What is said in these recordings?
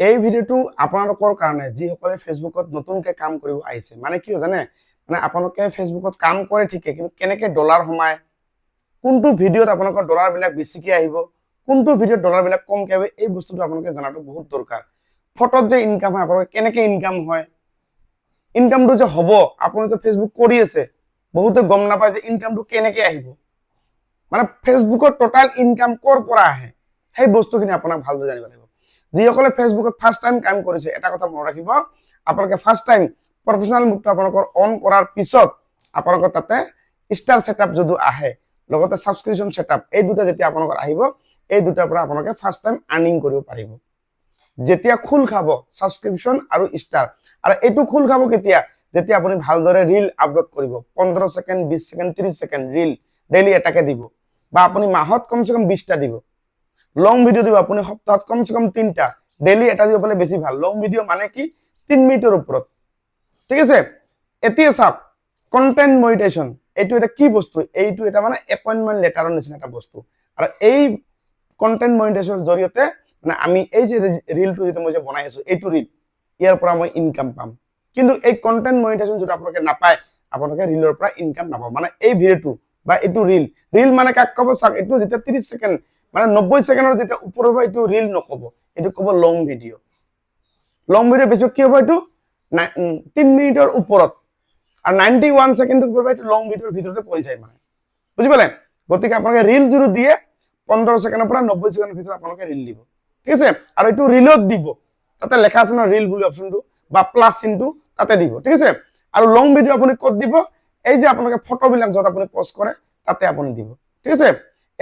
এই ভিডিঅ'টো আপোনালোকৰ কাৰণে, যিসকলে ফেচবুকত নতুনকে কাম কৰিব আহিছে মানে কি হয় জানে? মানে আপোনালোকে ফেচবুকত কাম কৰে ঠিকে, কিন্তু কেনেকে ডলাৰ সোমায়? কোনটো ভিডিঅ'ত আপোনালোকৰ ডলাৰবিলাক বেছিকে আহিব? কোনটো ভিডিঅ'ত ডলাৰবিলাক কমকে আহিব? এই বস্তুটো আপোনালোকে জনাটো বহুত দৰকাৰ। ফটোত যে ইনকাম হয় আপোনালোকে কেনেকে ইনকাম হয়? ইনকামটো যে হ'ব আপুনিতো ফেচবুক কৰি আছে, বহুতে গম নাপায় যে ইনকামটো কেনেকে আহিব। মানে ফেচবুকৰ টোটাল ইনকাম ক'ৰ পৰা আহে? সেই বস্তুখিনি আপোনাক ভালদৰে জানিব লাগিব। যিসকলে ফেচবুকত ফাৰ্ষ্ট টাইম কাম কৰিছে, এটা কথা মনত ৰাখিব। আপোনালোকে ফাৰ্ষ্ট টাইম প্ৰফেচনেল মুডটো আপোনালোকৰ অন কৰাৰ পিছত আপোনালোকৰ তাতে ষ্টাৰ ছেটআপ যদি আহে, লগতে ছাবস্ক্ৰিপশ্যন ছেটআপ এই দুটা যেতিয়া আপোনালোকৰ আহিব, এই দুটাৰ পৰা আপোনালোকে ফাৰ্ষ্ট টাইম আৰ্নিং কৰিব পাৰিব। যেতিয়া খোল খাব ছাবস্ক্ৰিপশ্যন আৰু ষ্টাৰ আৰু এইটো খোল খাব কেতিয়া? যেতিয়া আপুনি ভালদৰে ৰিল আপলোড কৰিব, পোন্ধৰ ছেকেণ্ড বিছ ছেকেণ্ড ত্ৰিছ ছেকেণ্ড ৰিল ডেইলি এটাকে দিব, বা আপুনি মাহত কমচে কম বিছটা দিব। লং ভিডিঅ' দিব, আপুনি সপ্তাহত কমচে কম তিনিটা। ডেইলি এটা দিব পাৰিলে বেছি ভালো। লং ভিডিঅ' মানে কি? তিনি মিনিটৰ ওপৰত। ঠিক আছে? এতিয়া চাওক কণ্টেণ্ট মনিটেশ্যন এইটো এটা কি বস্তু? এইটো এটা মানে এপইণ্টমেণ্ট লেটাৰৰ নিচিনা এটা বস্তু। আৰু এই কণ্টেণ্ট মনিটেশ্যনৰ জৰিয়তে মানে আমি এই যে ৰিলটো যিটো মই যে বনাই আছো, এইটো ৰিল, ইয়াৰ পৰা মই ইনকাম পাম। কিন্তু এই কণ্টেণ্ট মনিটেশ্যন যদি আপোনালোকে নাপায়, আপোনালোকে ৰিলৰ পৰা ইনকাম নাপাব। মানে এই ভিডিঅ'টো বা এইটো ৰিল ৰিল মানে কাক ক'ব? চাওক, এইটো যেতিয়া ত্ৰিছ ছেকেণ্ড মানে নব্বৈ ছেকেণ্ডৰ যেতিয়া ওপৰত হ'ব, এইটো ৰিল নক'ব। এইটো ক'ব লং ভিডিঅ' লং ভিডিঅ' বেছি কি হ'ব এইটো? তিনি মিনিটৰ ওপৰত। আৰু নাইনটি ওৱান ছেকেণ্ডৰ ওপৰত এইটো লং ভিডিঅ'ৰ ভিতৰতে পৰি যায় মানে। বুজি পালে? গতিকে আপোনালোকে ৰিল যদি দিয়ে, পোন্ধৰ ছেকেণ্ডৰ পৰা নব্বৈ ছেকেণ্ডৰ ভিতৰত আপোনালোকে ৰিল দিব। ঠিক আছে? আৰু এইটো ৰিলত দিব। তাতে লেখা আছে ন ৰিল বুলি অপশ্যনটো বা প্লাছ চিনটো তাতে দিব। ঠিক আছে? আৰু লং ভিডিঅ' আপুনি ক'ত দিব? এই যে আপোনালোকে ফটোবিলাক য'ত আপুনি পষ্ট কৰে, তাতে আপুনি দিব। ঠিক আছে?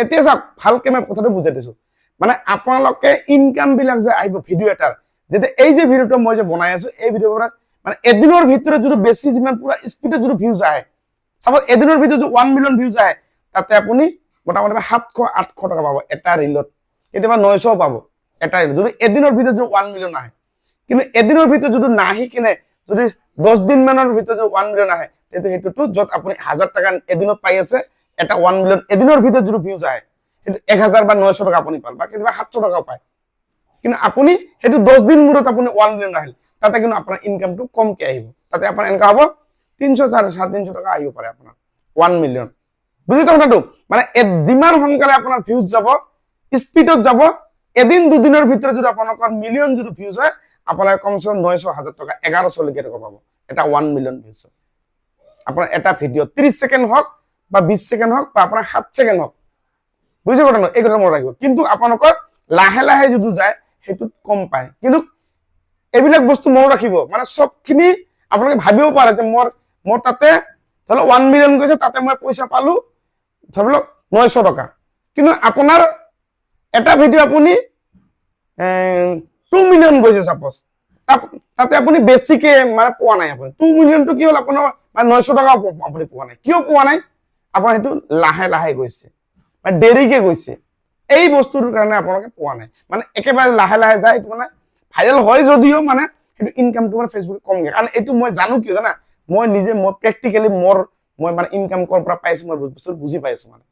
এতিয়া চাওক, ভালকে মই কথাটো বুজাই দিছো। মানে আপোনালোকে ইনকাম বিলাক যে আহিব ভিডিঅ' এটাৰ, যেতিয়া এই যে ভিডিঅ'টো মই যে বনাই আছো, এই ভিডিঅ'ৰ পৰা মানে এদিনৰ ভিতৰত যদি বেছি যিমান পুৰা স্পীডত যদি ভিউজ আহে চাপ'জ এদিনৰ ভিতৰত ওৱান মিলিয়ন ভিউজ আহে, তাতে আপুনি মোটামুটি সাতশ, আঠশ টকা পাব এটা ৰিলত কেতিয়াবা নয়শও পাব এটা ৰিলত যদি এদিনৰ ভিতৰত যদি ওৱান মিলিয়ন আহে, কিন্তু এদিনৰ ভিতৰত যদি নাহি কিনে, যদি দহ দিন মানৰ ভিতৰত যদি ওৱান মিলিয়ন আহে তেতিয়া সেইটোতো য'ত আপুনি হাজাৰ টকা এদিনত পাই আছে এটা ওৱান মিলিয়ন এদিনৰ ভিতৰত যদি ভিউজ আহে, সেইটো এক হাজাৰ বা নয়শ টকা আপুনি পাল বা কেতিয়াবা সাতশ পায়। কিন্তু আপুনি সেইটো দহ দিন মূৰত আপুনি ওৱান মিলিয়ন আহিল, তাতে কিন্তু আপোনাৰ ইনকামটো কমকে আহিব। তাতে আপোনাৰ এনেকুৱা হ'ব, তিনিশ, চাৰে চাৰে তিনিশ টকা আহিব পাৰে আপোনাৰ ওৱান মিলিয়ন বুজিছে কথাটো? মানে যিমান সোনকালে আপোনাৰ ভিউজ যাব স্পীডত যাব, এদিন, দুদিনৰ ভিতৰত যদি আপোনালোকৰ মিলিয়ন যদি ভিউজ হয়, আপোনালোকে কমচে কম নয়শ, হাজাৰ টকা এঘাৰশলৈকে টকা পাব এটা ওৱান মিলিয়ন ভিউজ আপোনাৰ এটা ভিডিঅ' ত্ৰিশ ছেকেণ্ড হওক বা বিশ ছেকেণ্ড হওক বা আপোনাৰ সাত ছেকেণ্ড হওক। বুজিছে কথা এই কথা মনত ৰাখিব। কিন্তু আপোনালোকৰ লাহে লাহে যদি যায়, সেইটোত কম পায়। কিন্তু এইবিলাক বস্তু মনত ৰাখিব। মানে চবখিনি আপোনালোকে ভাবিব পাৰে যে মোৰ মোৰ তাতে ধৰি লওক ওৱান মিলিয়ন গৈছে, তাতে মই পইচা পালো, ধৰি লওক নয়শ টকা। কিন্তু আপোনাৰ এটা ভিডিঅ' আপুনি টু মিলিয়ন গৈছে চাপ'জ তাতে আপুনি বেছিকে মানে পোৱা নাই আপুনি। টু মিলিয়নটো কি হ'ল? আপোনাৰ মানে নয়শ টকা আপুনি পোৱা নাই। কিয় পোৱা নাই? আপোনাৰ সেইটো লাহে লাহে গৈছে। মানে দেৰিকে গৈছে। এই বস্তুটোৰ কাৰণে আপোনালোকে পোৱা নাই। মানে একেবাৰে লাহে লাহে যায় মানে ভাইৰেল হয় যদিও মানে সেইটো ইনকামটো মানে ফেচবুকে কমকে। কাৰণ এইটো মই জানো কিয় জানা? মই নিজে, মই প্ৰেক্টিকেলি মোৰ, মই মানে ইনকাম ক'ৰ পৰা মই বস্তুটো বুজি পাইছো মানে।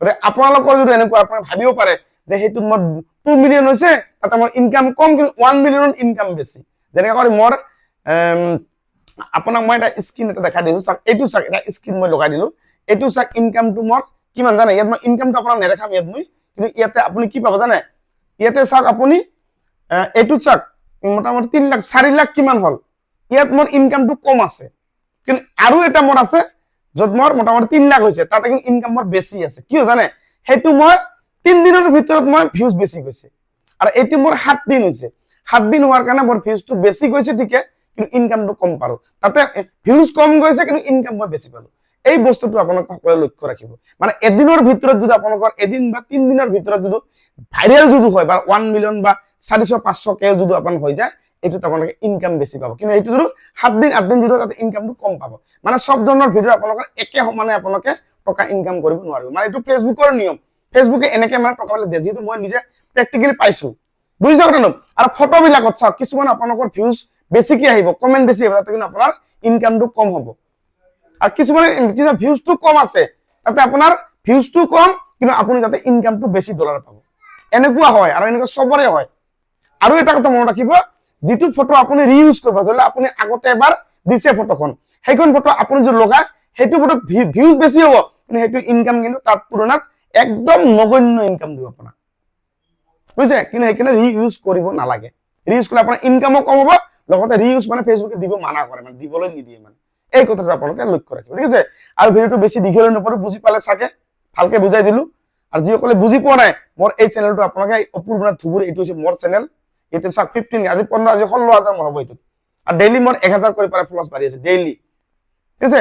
গতিকে আপোনালোকৰ যদি এনেকুৱা আপুনি ভাবিব পাৰে যে সেইটোত মোৰ টু মিলিয়ন হৈছে, তাতে মোৰ ইনকাম কম, কিন্তু ওৱান মিলিয়ন ইনকাম বেছি। যেনেকৈ কৰি মোৰ আপোনাক মই এটা স্ক্ৰীন এটা দেখাই দিছো। চাওক, এইটো চাওক, এটা স্ক্ৰীন মই লগাই দিলো। এইটো চাওক ইনকামটো মোৰ কিমান জানে? ইয়াত মই ইনকামটো আপোনাক নেদেখাম ইয়াত মই। কিন্তু ইয়াতে আপুনি কি পাব জানে? ইয়াতে চাওক আপুনি এইটোত চাওক মোটামুটি তিনি লাখ, চাৰি লাখ কিমান হ'ল? ইয়াত মোৰ ইনকামটো কম আছে। কিন্তু আৰু এটা মোৰ আছে, য'ত মোৰ মোটামুটি তিনি লাখ হৈছে। তাতে কিন্তু ইনকাম মোৰ বেছি আছে। কিয় জানে? সেইটো মই তিন দিনৰ ভিতৰত মই ভিউজ বেছি গৈছে। আৰু এইটো মোৰ সাত দিন হৈছে। সাত দিন হোৱাৰ কাৰণে মোৰ ভিউজটো বেছি গৈছে ঠিকে, কিন্তু ইনকামটো কম পাৰো তাতে ভিউজ কম গৈছে, কিন্তু ইনকাম মই বেছি পালো। এই বস্তুটো আপোনালোকে সকলোৱে লক্ষ্য ৰাখিব। মানে এদিনৰ ভিতৰত যদি আপোনালোকৰ এদিন বা তিন দিনৰ ভিতৰত যদি ভাইৰেল যদি হয় বা ওৱান মিলিয়ন বা চাৰিশ, পাঁচশো কে যদি আপোনাৰ হৈ যায়, এইটোত আপোনালোকে ইনকাম বেছি পাব। কিন্তু এইটো যদি সাত দিন, আঠ দিন যদি তাতে ইনকামটো কম পাব। মানে চব ধৰণৰ ভিডিঅ' আপোনালোকৰ একে সমানে আপোনালোকে টকা ইনকাম কৰিব নোৱাৰিব। মানে এইটো ফেচবুকৰ নিয়ম। ফেচবুকে এনেকে মানে টকা বিলাক দিয়ে। যিহেতু মই নিজে প্ৰেক্টিকেলি পাইছো। বুজিছে কথাটো আৰু ফটো বিলাকত চাওক, কিছুমান আপোনালোকৰ ভিউজ বেছিকে আহিব কমেণ্ট বেছি আহিব, তাতে কিন্তু আপোনাৰ ইনকামটো কম হ'ব। আৰু কিছুমানে কিছুমান ভিউজটো কম আছে, তাতে আপোনাৰ ভিউজটো কম, কিন্তু আপুনি তাতে ইনকামটো বেছি ডলাৰ পাব। এনেকুৱা হয় আৰু এনেকুৱা চবৰে হয়। আৰু এটা কথা মনত ৰাখিব, যিটো ফটো আপুনি ৰিইউজ কৰিব, ধৰি লওক আগতে এবাৰ দিছে ফটোখন সেইখন ফটো আপুনি যদি লগায় সেইটো ফটোত ভিউজ বেছি হ'ব, কিন্তু সেইটো ইনকাম কিন্তু তাত তুলনাত একদম নগণ্য ইনকাম দিব আপোনাক। বুজিছে? কিন্তু সেইকাৰণে ৰিইউজ কৰিব নালাগে। ৰিইউজ কৰিলে আপোনাৰ ইনকামো কম হ'ব, লগতে ৰিইউজ মানে ফেচবুকে দিব মানা কৰে মানে দিবলৈ নিদিয়ে মানে। এই কথাটো আপোনালোকে লক্ষ্য ৰাখিব ঠিক আছে? আৰু ভিডিঅ'টো বেশি দীঘলৈ নপৰে বুজি পালে চাগে ভালকে বুজাই দিলো। আৰু যিসকলে বুজি পোৱা নাই, মোৰ এই চেনেলটো আপোনালোকে অপূৰ্ব ধুবুৰ, এইটো হৈছে মোৰ চেনেল এইটো চাওক ফিফটিন আজি পোন্ধৰ, আজি ষোল্ল হাজাৰ মোৰ হ'ব এইটো আৰু ডেইলি মোৰ এক হাজাৰ কৰি পেলাই ফলোৱাৰ্ছ বাঢ়ি আছে ডেইলি